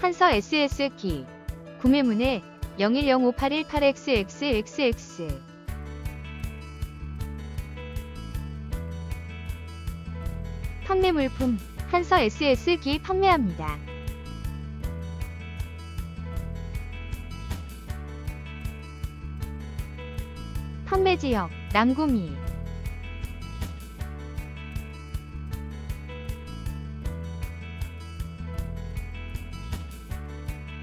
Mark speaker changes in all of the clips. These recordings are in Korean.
Speaker 1: 한서 SS기 구매문의 01058188XXXX 판매 물품 한서 SS기 판매합니다. 판매 지역 남구미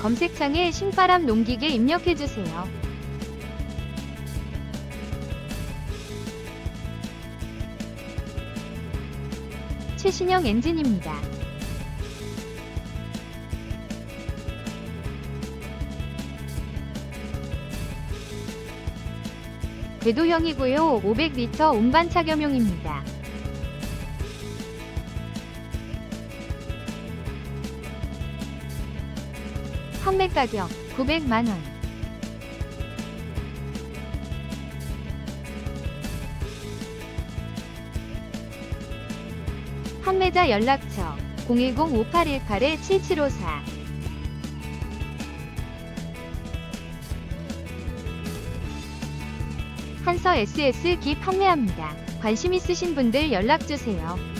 Speaker 1: 검색창에 신바람 농기계 입력해주세요. 최신형 엔진입니다. 궤도형이고요. 500리터 운반 착용용입니다. 판매 가격 900만원. 판매자 연락처 010-5818-7754 한서 SS 기 판매합니다. 관심 있으신 분들 연락주세요.